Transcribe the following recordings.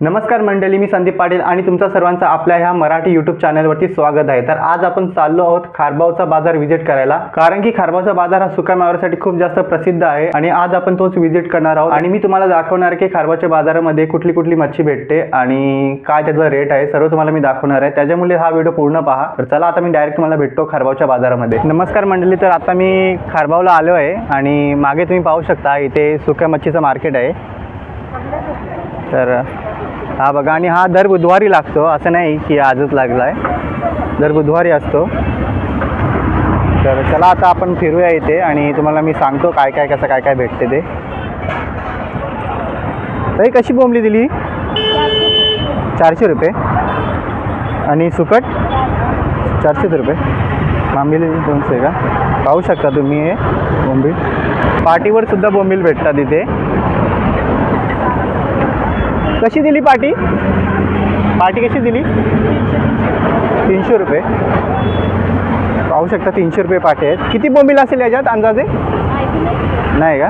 नमस्कार मंडळी मी संदीप पाटील आणि तुमचा सर्वांचा आपल्या ह्या मराठी यूट्यूब चॅनलवरती स्वागत आहे. तर आज आपण चाललो आहोत खारबावचा बाजार व्हिजिट करायला. कारण की खारबावचा बाजार हा सुका मावळ्यासाठी खूप जास्त प्रसिद्ध आहे आणि आज आपण तोच व्हिजिट करणार आहोत. आणि मी तुम्हाला दाखवणार की खारबावच्या बाजारामध्ये कुठली कुठली मच्छी भेटते आणि काय त्याचा रेट आहे सर्व तुम्हाला मी दाखवणार आहे. त्याच्यामुळे हा व्हिडिओ पूर्ण पहा. तर चला आता मी डायरेक्ट तुम्हाला भेटतो खारबावच्या बाजारामध्ये. नमस्कार मंडळी तर आता मी खारबावला आलो आहे आणि मागे तुम्ही पाहू शकता इथे सुक्या मच्छीचं मार्केट आहे. तर हा बघा आणि हा दर बुधवारी लागतो असं नाही की आजच लागला आहे दर बुधवारी असतो. तर चला आता आपण फिरूया इथे आणि तुम्हाला मी सांगतो काय काय कसं काय काय भेटते ते. ताई कशी बोंबली दिली? चारशे रुपये. आणि सुकट? चारशेच रुपये. मांबिल दोनशे का? पाहू शकता तुम्ही हे बोंबील. पाटीवर सुद्धा बोंबील भेटतात इथे. कशी दिली पाटी? पाटी कशी दिली? तीनशे रुपये. पाहू शकता तीनशे रुपये पाठी आहेत. किती बोंबील असेल याच्यात अंदाजे? नाही का?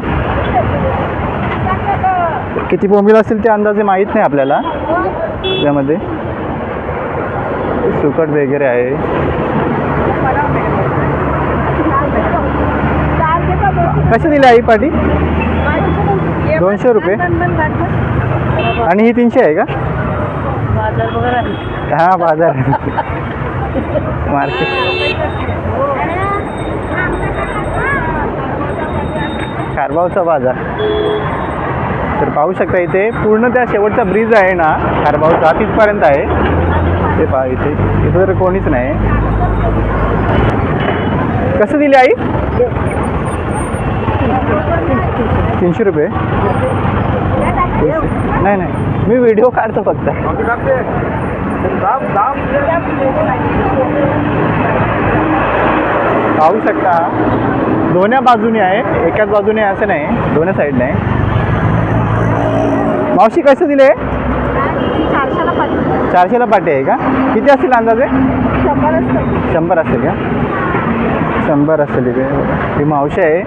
किती बोंबील असेल ते अंदाजे माहीत नाही आपल्याला. त्यामध्ये सुकट वगैरे आहे. कशी दिली आई पाटी? दोनशे रुपये. आणि ही तीनशे आहे का? हा बाजार. मार्केट. खारबावचा बाजार. तर पाहू शकता इथे पूर्ण त्या शेवटचा ब्रिज आहे ना खारबावचा तिथपर्यंत आहे. ते पहा इथे. इथं तर कोणीच नाही. कसं दिली आई? तीनशे रुपये. नाही नाही. मी व्हिडिओ काढतो फक्त. पाहू शकता दोन्ही बाजूने आहे एकाच बाजूने असं नाही दोन्ही साईडने नाही मावशी कसं दिले? चारशेला पाटी आहे का? किती असतील अंदाजे? शंभर असेल का? शंभर असेल इथे. ही मावशी आहे.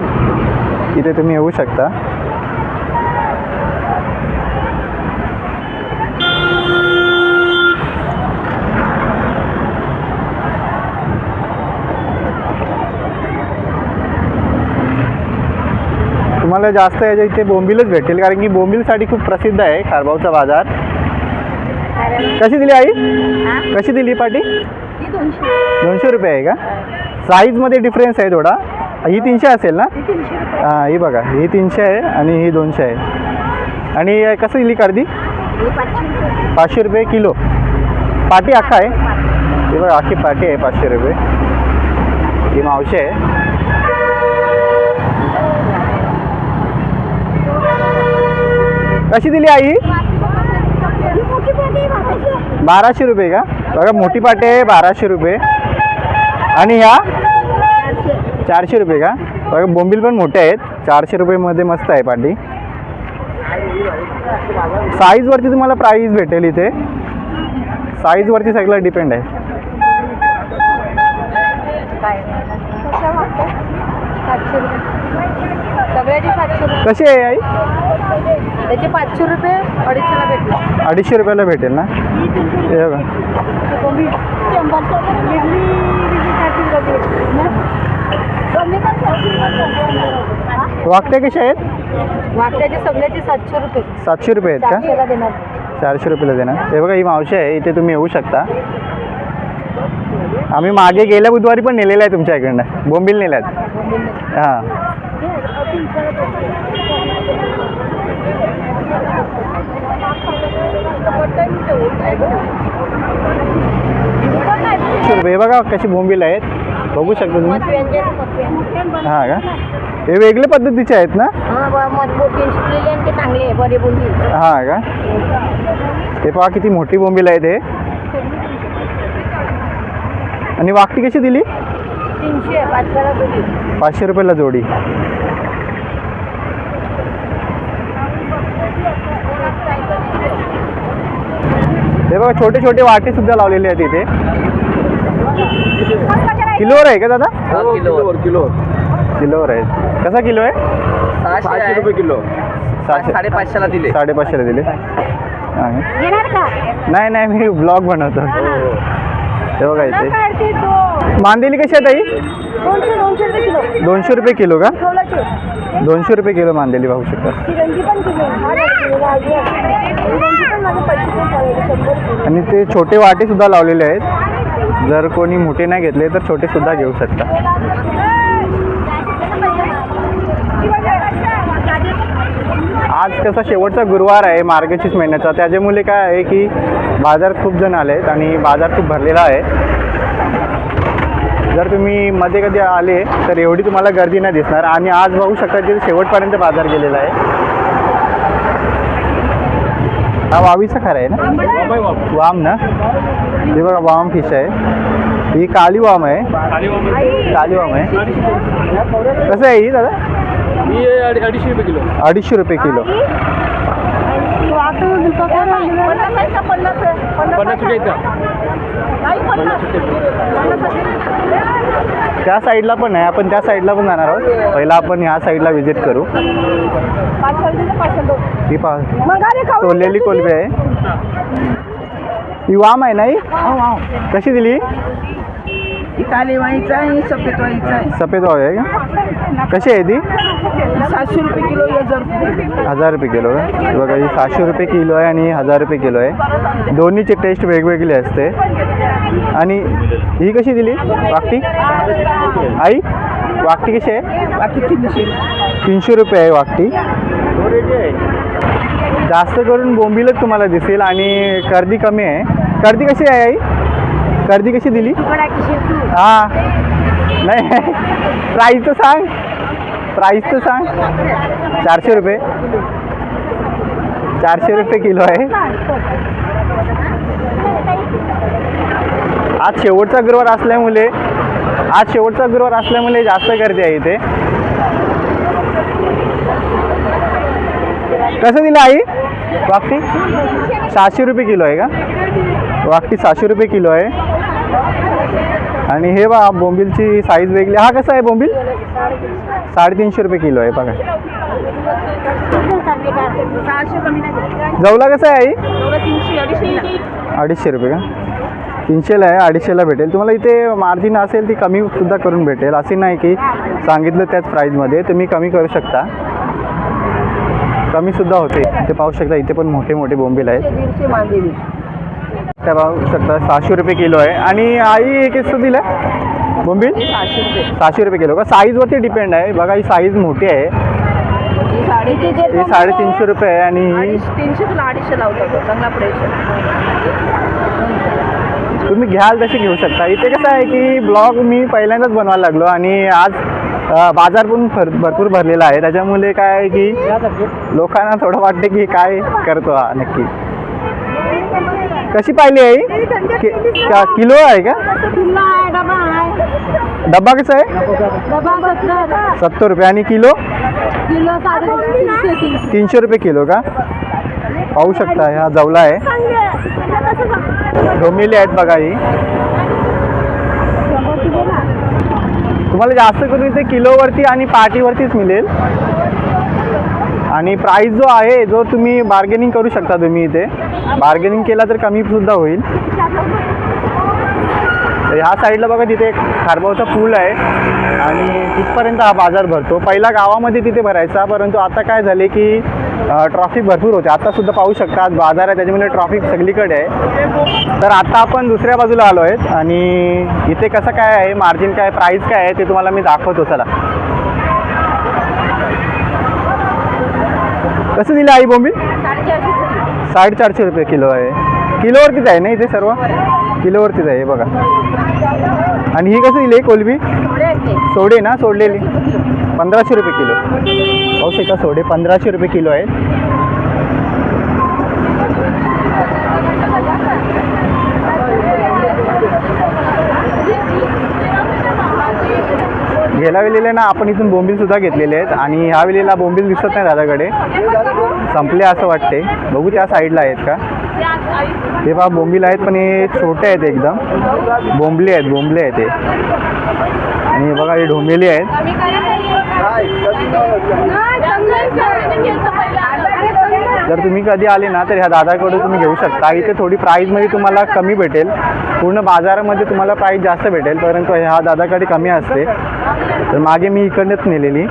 इथे तुम्ही येऊ शकता. तुम्हाला जास्त याच्या इथे बोंबीलच भेटेल कारण की बोंबीलसाठी खूप प्रसिद्ध आहे खारबावचा बाजार. कशी दिली आई? कशी दिली पाटी? दोनशे रुपये आहे का? साईजमध्ये डिफरन्स आहे थोडा. ही तीनशे असेल ना? हां ही बघा ही तीनशे आहे आणि ही दोनशे आहे. आणि कसं दिली कर्दी पाचशे रुपये किलो. पाटी अख्खा आहे? ही बघा अख्खी पाटी आहे पाचशे रुपये. ही मावशी आहे. कशी दिली आई? बाराशे रुपये का? बघा मोठी पाटी आहे बाराशे रुपये. आणि ह्या? चारशे रुपये का? बघा बोंबील पण मोठे आहेत. चारशे रुपयेमध्ये मस्त आहे पाटी. साईजवरती तुम्हाला प्राईस भेटेल इथे. साईजवरती सगळं डिपेंड आहे. कशी आहे आई? त्याचे पाचशे रुपये अडीचशेला भेटला. अडीचशे रुपयाला भेटेल ना? हे बघा. वाकट्या कशा आहेत? वाकड्याचे सगळ्याचे सातशे रुपये. सातशे रुपये आहेत का? चारशेला देणार. चारशे रुपयाला देणार. हे बघा ही मावशी आहे. इथे तुम्ही येऊ शकता. आम्ही मागे गेल्या बुधवारी पण नेलेलं आहे तुमच्या इकडनं. बोंबील नेल्यात. हां. हे बघा कशी बोंबील आहेत. बघू शकता तुम्ही. हां का? हे वेगळ्या पद्धतीचे आहेत ना? चांगले बरे हां का? ते पहा किती मोठी बोंबील आहे ते आणि वाकटी कशी दिली? तीनशे पाचशेला दिली पाचशे रुपयाला जोडी. हे बघा छोटे छोटे वाटे सुद्धा लावलेले आहेत इथे. किलोवर आहे का दादा? किलोवर. किलो किलोवर. आहे. कसा किलो आहे? सहाशे रुपये किलो. सातशे साडेपाचशेला दिले. साडेपाचशेला दिले. आहे. येणार का? नाही नाही मी ब्लॉग बनवतो. हे. बघा इथे. काढते तो मांदेली कशी आहे ताई? दोनशे दोनशे रुपये किलो. दोनशे रुपये किलो का? ठेवलाचे दोनशे रुपये किलो मांदेली पाहू शकता तिरंगी पण किलो. हा बघ, किलो लावली आहे. तिरंगी पण माझे पैसे पण चालले, शंभर किलो. आणि ते छोटे वाटे सुद्धा लावलेले आहेत. जर कोणी मोठे नाही घेतले तर छोटे सुद्धा घेऊ शकता. आज कसा शेवटचा गुरुवार आहे मार्गशीर्ष महिन्याचा. त्याच्यामुळे काय आहे की बाजार खूप जण आले आहेत आणि बाजार खूप भरलेला आहे. जर तुम्ही मध्ये कधी आले तर एवढी तुम्हाला गर्दी नाही दिसणार. आणि आज बघू शकता की शेवटपर्यंत बाजार गेलेला आहे. हा वावीचा खरा आहे ना? वाम ना? हे बघा वाम फिश आहे. ही काली वाम आहे. काली वाम आहे. कसं आहे ही दादा? ही अडी- अडीचशे रुपये किलो. अडीचशे रुपये किलो. त्या साईडला पण आहे. आपण त्या साईडला पण जाणार आहोत. पहिला आपण ह्या साईडला व्हिजिट करू. ही पा सोललेली कोलबी आहे. ही वाम आहे नाही कशी दिली? काली वाईचा आहे सफेद वाईचा आहे. सफेद वाव आहे का? कशी आहे ती? सातशे रुपये किलो हजार रुपये. हजार रुपये किलो बघा ही सहाशे रुपये किलो आहे आणि हजार रुपये किलो आहे. दोन्हीची टेस्ट वेगवेगळी असते. आणि ही कशी दिली? वाकटी? आई वाकटी कशी आहे? तीनशे रुपये आहे वाकटी. जास्त करून बोंबीलच तुम्हाला दिसेल आणि गर्दी कमी आहे. गर्दी कशी आहे आई? गर्दी कशी दिली? हां. नाही प्राईस तर सांग. प्राईस तर सांग. चारशे रुपये. चारशे रुपये किलो आहे. आज शेवटचा गुरुवार असल्यामुळे आज शेवटचा गुरुवार असल्यामुळे जास्त गर्दी आहे इथे. कसं दिलं आई? वाकटी सहाशे रुपये किलो आहे का? वाकटी सहाशे रुपये किलो आहे. आणि हे बा बोंबीलची साईज वेगळी. हा कसा आहे बोंबील? साडेतीनशे रुपये किलो आहे बघा. सहाशे कसं जवला कसा आहे आई? अडीचशे अडीचशे रुपये का? तीनशेला आहे अडीचशेला भेटेल. तुम्हाला इथे मार्जिन असेल ती कमी सुद्धा करून भेटेल. असे नाही की सांगितलं त्याच प्राईजमध्ये तुम्ही कमी करू शकता. कमी सुद्धा होते. ते पाहू शकता इथे पण मोठे मोठे बोंबील आहेत. त्या पाहू शकता सहाशे रुपये किलो आहे. आणि आई किस्त दिलं बोंबील? सहाशे रुपये. किलो. का साईजवरती डिपेंड आहे. बघा ही साईज मोठी आहे. ही साडेतीनशे रुपये आहे आणि तुम्ही घ्याल तसे घेऊ शकता. इथे कसं आहे की ब्लॉग मी पहिल्यांदाच बनवायला लागलो आणि आज बाजार पण भर भरपूर भरलेला आहे. त्याच्यामुळे काय आहे की लोकांना थोडं वाटते की काय करतो हा नक्की. कशी पाहिली आहे कि- का- किलो आहे का? डबा डब्बा कसा आहे? सत्तर रुपये. आणि किलो? तीनशे रुपये किलो का? पाहू शकता हा जवला आहे. डोंबिवली आहेत बघा ही. तुम्हाला जास्त करून इथे किलोवरती आणि पाटीवरतीच मिळेल. आणि प्राईस जो आहे जो तुम्ही बार्गेनिंग करू शकता तुम्ही इथे. बार्गेनिंग केला तर कमी सुद्धा होईल. ह्या साईडला बघा तिथे एक खारबावचा पूल आहे. आणि तिथपर्यंत हा बाजार भरतो. पहिला गावामध्ये तिथे भरायचा परंतु आता काय झाले की ट्रॉफिक भरपूर होते. आता सुद्धा पाहू शकता आज बाजार आहे त्याच्यामुळे ट्रॉफिक सगळीकडे आहे. तर आता आपण दुसऱ्या बाजूला आलो आहेत. आणि इथे कसं काय आहे मार्जिन काय प्राईस काय आहे ते तुम्हाला मी दाखवतो. चला. कसं दिलं आई बोंबी साडेचारशे साडेचारशे रुपये किलो आहे. किलोवरतीच आहे ना इथे सर्व? किलोवरतीच आहे बघा. आणि ही कसं दिली कोलबी? सोडे ना सोडलेली. पंधराशे रुपये किलो. पाहू का सोडे पंधराशे रुपये किलो आहे गेल्या वेळेला ना आपण इथून बोंबीलसुद्धा घेतलेले आहेत. आणि ह्या वेळेला बोंबील दिसत नाही दादाकडे. संपले असं वाटते बघू त्या साईडला आहेत का? हे पहा बोंबील आहेत पण हे छोटे आहेत एकदम. बोंबले आहेत बोंबले आहेत हे. आणि हे बघा हे ढोमेली आहेत. जर तुम्ही कधी आले ना तर ह्या दादाकडे तुम्ही घेऊ शकता. इथे थोडी प्राईजमध्ये तुम्हाला कमी भेटेल. पूर्ण बाजारामध्ये तुम्हाला प्राईज जास्त भेटेल परंतु ह्या दादाकडे कमी असते. तर मागे मी इकडनंच नेलेली.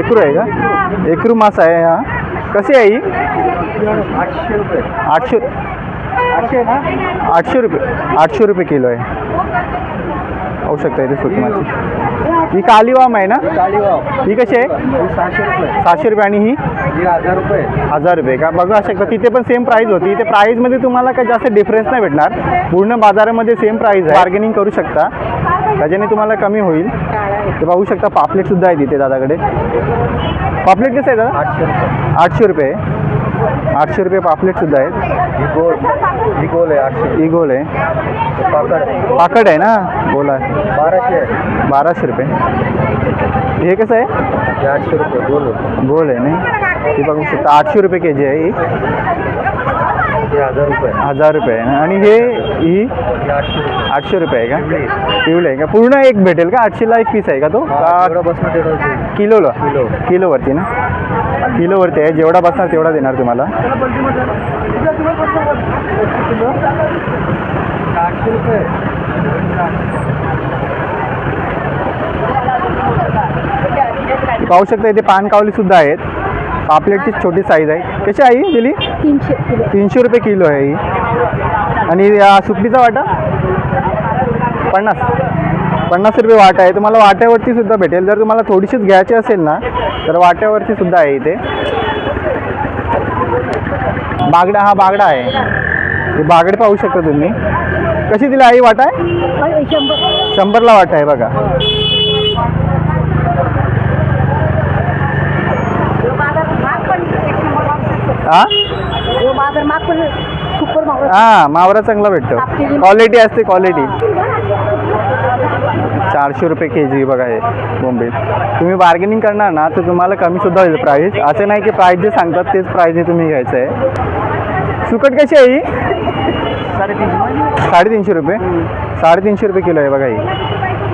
एकरू आहे का? एकरू मासा आहे हा. कशी आहे ही? आठशे आठशे रुपये. आठशे रुपये किलो आहे. पाहू शकता इथे सुकी माशी ही कालीवाम आहे ना? ही कशी आहे? सहाशे रुपये. आणि ही? हजार रुपये. हजार रुपये. का बघू शकता तिथे पण सेम प्राईस होती. इथे प्राईजमध्ये तुम्हाला काही जास्त डिफरन्स नाही भेटणार. पूर्ण बाजारामध्ये सेम प्राईस आहे. बार्गेनिंग करू शकता. त्याच्याने तुम्हाला कमी होईल. ते पाहू शकता पापलेटसुद्धा आहे तिथे दादाकडे. पापलेट कसं आहे दादा? आठशे रुपये. आठशे रुपये. आठशे रुपये पापलेटसुद्धा आहेत. ही गोल ही गोल आहे आठशे. इगोल आहे. पाकड. पाकड आहे ना? बोला बाराशे आहे. बाराशे रुपये. हे कसं आहे? हे आठशे रुपये गोल आहे. गोल आहे नाही? ती बघू शकता आठशे रुपये के जी आहे ही. हे हजार रुपये हजार रुपये आहे. आणि हे ही आठशे रुपये आहे का? पिवळे आहे का? पूर्ण एक भेटेल का? आठशेला एक पीस आहे का तो? हा, का तेवढं होईल. किलोला? किलो. किलोवरती ना? किलोवरती आहे. जेवढा बसणार तेवढा देणार तुम्हाला. आठशे रुपये पाहू शकता इथे पानकावली सुद्धा आहेत. पापलेटची छोटी साईज आहे. कशी आहे ही दिली? तीनशे किलो. तीनशे रुपये किलो आहे ही. आणि या वाटा? पन्नास. पन्नास रुपये वाटा आहे. तुम्हाला वाट्यावरती सुद्धा भेटेल. जर तुम्हाला थोडीशीच घ्यायची असेल ना तर वाट्यावरती सुद्धा आहे इथे. बागडा हा बागडा आहे. हे बागडे पाहू शकता तुम्ही. कशी दिली आई वाटा? आहे शंभरला वाटा आहे बघा. हा हा मावरा चांगला भेटतो. क्वालिटी असते क्वालिटी चारशे रुपये के जी बघा हे बोंबील. तुम्ही बार्गेनिंग करणार ना तर तुम्हाला कमी सुद्धा होईल प्राईस असं नाही की प्राईस जे सांगतात तेच प्राईसने तुम्ही घ्यायचं आहे सुकट कशी आहे ही? साडेतीनशे रुपये. साडेतीनशे रुपये किलो आहे बघा ही.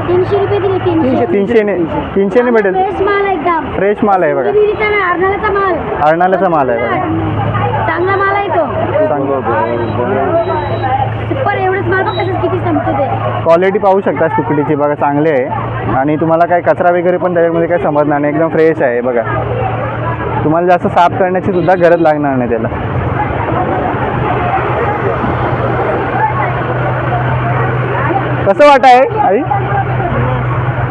तीनशे रुपये दिले तीनशे. तीनशेने तीनशेने भेटेल. फ्रेश माल एकदम. फ्रेश माल आहे बघा. अर्नाळ्याचा माल. अर्नाल्याचा माल आहे बघा. चांगला एवढंच माल बघ किती संपतो ते? क्वालिटी पाहू शकता सुकटीची बघा चांगली आहे. आणि तुम्हाला काही कचरा वगैरे पण त्याच्यामध्ये काही समजणार नाही एकदम फ्रेश आहे बघा. तुम्हाला जास्त साफ करण्याची सुद्धा गरज लागणार नाही त्याला. कसं वाट आहे आई?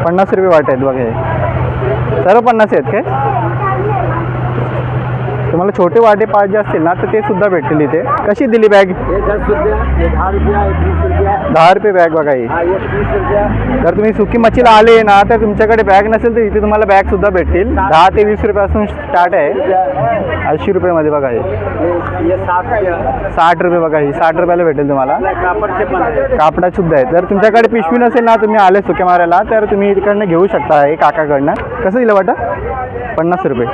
पन्नास रुपये वाट आहेत बघा हे. सर्व पन्नास आहेत काय? तुम्हाला छोटे वाटे पाहिजे असतील ना तर ते सुद्धा भेटतील इथे. कशी दिली बॅग दहा रुपये बॅग बघा ही. जर तुम्ही सुकी मच्छीला आले ना तर तुमच्याकडे बॅग नसेल तर इथे तुम्हाला बॅग सुद्धा भेटतील. दहा ते वीस रुपयापासून स्टार्ट आहे. ऐंशी रुपयामध्ये बघा हे. साठ रुपये बघा ही. साठ रुपयाला भेटेल तुम्हाला. आहे कापडा सुद्धा आहे जर तुमच्याकडे पिशवी नसेल ना तुम्ही आले सुक्या मारायला तर तुम्ही इकडनं घेऊ शकता हे काकाकडनं. कसं दिलं वाटा? पन्नास रुपये.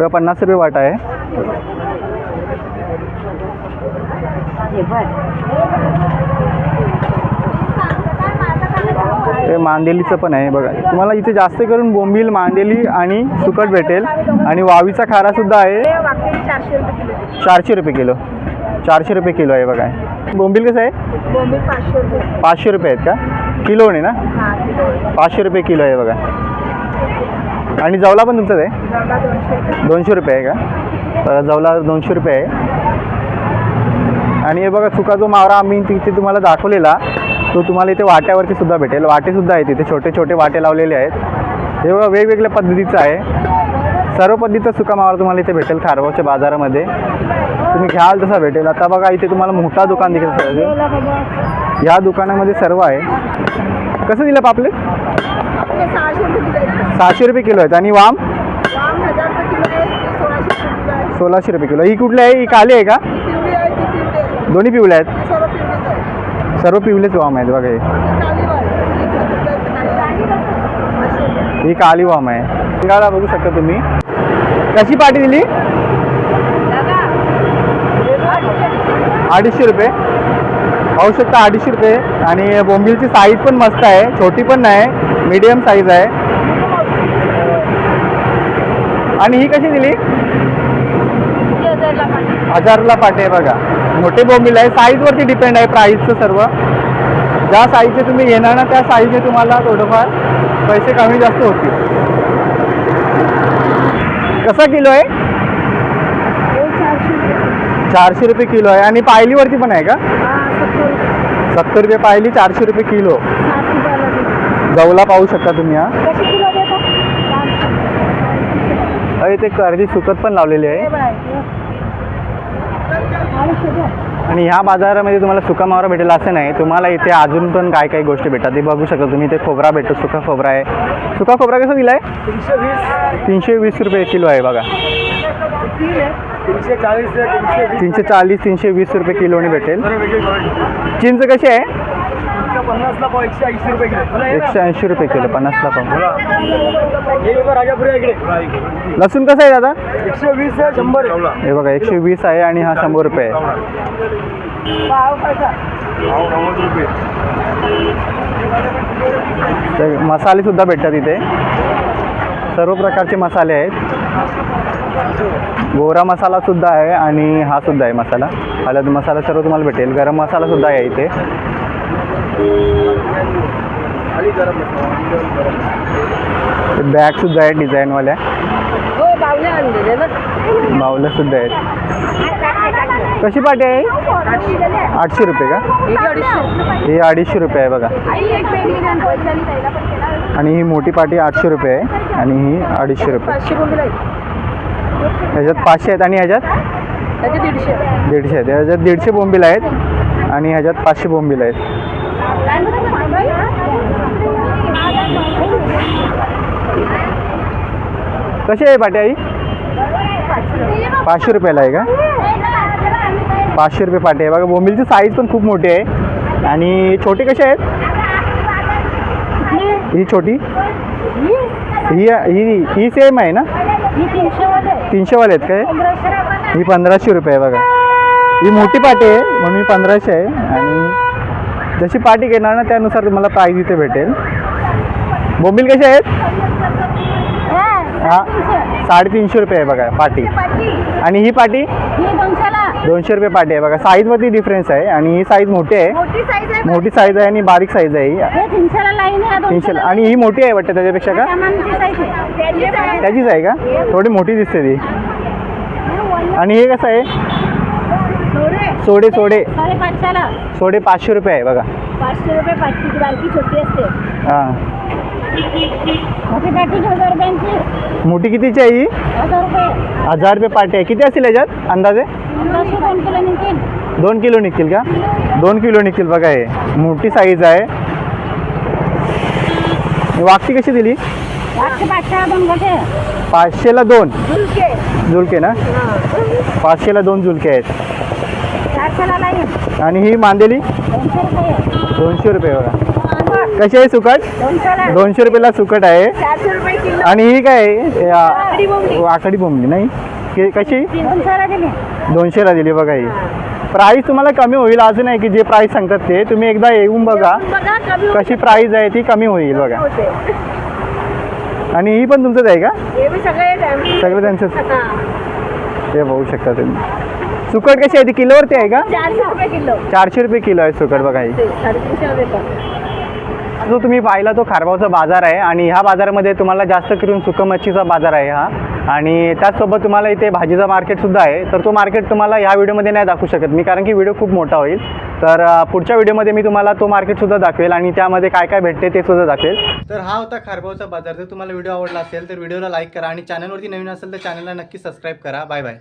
बघा, पन्नास रुपये वाटा आहे. ते मांदेलीचं पण आहे बघा. तुम्हाला इथे जास्त करून बोंबील मांदेली आणि सुकट भेटेल. आणि वावीचा खारा सुद्धा आहे. चारशे रुपये किलो. चारशे रुपये किलो आहे बघा. बोंबील कसं आहे? पाचशे रुपये आहेत का? किलोने ना? पाचशे रुपये किलो आहे बघा. आणि जवला पण तुमचाच आहे दोनशे रुपये. आहे का? तर जवला दोनशे रुपये आहे. आणि हे बघा चुका जो मावरा आम्ही तिथे तुम्हाला दाखवलेला तो तुम्हाला इथे वाट्यावरती सुद्धा भेटेल. वाटेसुद्धा आहेत इथे छोटे छोटे वाटे लावलेले आहेत. हे बघा वेगवेगळ्या पद्धतीचं आहे. सर्व पद्धतीचा सुका मावरा तुम्हाला इथे भेटेल खारगावच्या बाजारामध्ये. तुम्ही घ्याल तसा भेटेल. आता बघा इथे तुम्हाला मोठा दुकान दिसेल. या दुकानामध्ये सर्व आहे. कसं दिलं पापलेट आपले सहाशे रुपये किलो आहेत सहाशे रुपये किलो आहेत. आणि वाम? किलो आहे. सोळाशे रुपये किलो आहे. सोळाशे रुपये किलो. ही कुठली आहे? ही काली आहे का? पिवळी आहे ती पिवळी आहे. दोन्ही पिवळे आहेत? सर्व पिवळीच आहे. सर्व पिवलेच वाम आहेत बघा हे. काली वाल ही काली वाम आहे. शिंगाडा बघू शकता तुम्ही. कशी पाटी दिली? अडीचशे. रुपये. पाहू शकता अडीचशे रुपये. आणि बोंबिलची साईज पण मस्त आहे. छोटी पण नाही. मीडियम साईज आहे. आणि ही कशी दिली? हजारला पाटे आहे बघा. मोठे बोंबील आहे. साईजवरती डिपेंड आहे प्राईसचं सर्व. ज्या साईजचे तुम्ही घेणार ना त्या साईजने तुम्हाला थोडंफार पैसे कमी जास्त होतील. कसा किलो आहे? चारशे रुपये किलो आहे. आणि पायलीवरती पण आहे का? सत्तर रुपये. पायली चारशे रुपये किलो. गवला पाहू शकता तुम्ही हा कशी किलो देता अरे ते अर्धी सुकत पण लावलेली आहे. आणि ह्या बाजारामध्ये तुम्हाला सुका मावरा भेटेल असं नाही. तुम्हाला इथे अजून पण काय काही गोष्टी भेटतात ते बघू शकता तुम्ही. इथे खोबरा भेटतो सुका खोबरा आहे. सुका खोबरा कसा दिला आहे तीनशे वीस तीनशे वीस रुपये किलो आहे बघा. तीनशे चाळीस तीनशे वीस चाळीस तीनशे वीस रुपये किलोने भेटेल. चिंच कशी आहे? पन्नासला पाव एकशे ऐंशी रुपये किलो? एकशे ऐंशी रुपये किलो पन्नासला पाव. बघा राजापुरी इकडे. लसूण कसं आहे दादा? एकशे वीस आहे शंभर. हे बघा एकशे वीस आहे आणि हा शंभर रुपये आहे. मसाले सुद्धा भेटतात इथे. सर्व प्रकारचे मसाले आहेत. गोरा मसाला सुद्धा आहे आणि हा सुद्धा आहे मसाला. हळद मसाला सर्व तुम्हाला भेटेल. गरम मसाला सुद्धा आहे इथे. बॅग सुद्धा आहे डिझाईनवाल्या हो बावले आणलेले ना बावल्या सुद्धा आहेत. कशी पाटी आहे आठशे. रुपये का? ही अडीचशे. रुपये आहे बघा. आणि ही मोठी पाटी आठशे रुपये आहे आणि ही अडीचशे रुपये. ह्याच्यात पाचशे आहेत आणि ह्याच्यात दीडशे आहेत. ह्याच्यात दीडशे बोंबील आहेत आणि ह्याच्यात पाचशे बोंबील आहेत. कशी आहे पाटी आई? पाचशे रुपयाला आहे का? पाचशे रुपये पाटी आहे. बघा बोंबिलची साईज पण खूप मोठी आहे. आणि छोटी कशी आहेत? ही छोटी? ही ही ही सेम आहे ना? तीनशेवाले आहेत काय? ही पंधराशे रुपये आहे बघा. ही मोठी पाटी आहे म्हणून पंधराशे आहे. आणि जशी पाटी घेणार ना त्यानुसार तुम्हाला प्राईज इथे भेटेल. बोंबील कसे आहेत? हा साडेतीनशे रुपये आहे बघा पाटी आणि ही पाटी ही दोनशे रुपये पाटी आहे बघा. साईजमध्ये डिफरन्स आहे आणि ही साईज मोठी आहे. मोठी साईज आहे आणि बारीक साईज आहे ही. तीनशेला आणि ही मोठी आहे वाटतं त्याच्यापेक्षा का? त्याचीच आहे का? थोडी मोठी दिसते ती. आणि हे कसं आहे? सोडे सोडे. साडेपाचशेला सोडे पाचशे रुपये आहे बघा. पाचशे रुपये पाचशेची बारकी छोटी असते. हां. मोठी पाटी हजार रुपयांची. मोठी कितीची आहे ही? हजार रुपये. हजार रुपये पाटी आहे. किती असतील याच्यात? अंदाजे? पंधराशे दोन किलो निघतील. दोन किलो निघतील का? दोन किलो निघतील बघा हे. मोठी साईज आहे. वागती कशी दिली? पाचशे पाचशे दोन गटे पाचशेला दोन? झुलके. जुलके ना? पाचशेला दोन जुलके आहेत. आणि ही मांदेली? दोनशे रुपये. दोनशे रुपये बघा. कशी आहे सुकट? दोनशेला दोनशे रुपयाला सुकट आहे. चारशे रुपये किलो. आणि ही काय आहे? आकडी बोंबली. नाही. के- कशी? दोनशेला दिली. दोनशेला दिली बघा ही. प्राईस तुम्हाला कमी होईल असं नाही की जे प्राईस सांगतात ते. तुम्ही एकदा येऊन बघा. बघा कमी कशी प्राईस आहे ती कमी होईल बघा. होते. आणि ही पण तुमचंच आहे का? हे बी सगळे सगळं त्यांचंच. हा. ते बघू शकता तुम्ही. सुकट कशी आहे ती? किलोवरती आहे का? चारशे रुपये किलो. चारशे रुपये किलो आहे सुकट बघा ही. साडेतीनशे जो तुम्ही पाहिला तो खारबावचा बाजार आहे आणि ह्या बाजारामध्ये तुम्हाला जास्त करून सुकं मच्छीचा बाजार आहे हा. आणि त्याचसोबत तुम्हाला इथे भाजीचा मार्केटसुद्धा आहे. तर तो मार्केट तुम्हाला ह्या व्हिडिओमध्ये नाही दाखवू शकत मी कारण की व्हिडिओ खूप मोठा होईल. तर पुढच्या व्हिडिओमध्ये मी तुम्हाला तो मार्केटसुद्धा दाखवेल आणि त्यामध्ये काय काय भेटते ते सुद्धा दाखवेल. तर हा होता खारबावचा बाजार. जर तुम्हाला व्हिडिओ आवडला असेल तर व्हिडिओला लाईक करा आणि चॅनलवरती नवीन असेल तर चॅनलला नक्की सबस्क्राईब करा. Bye bye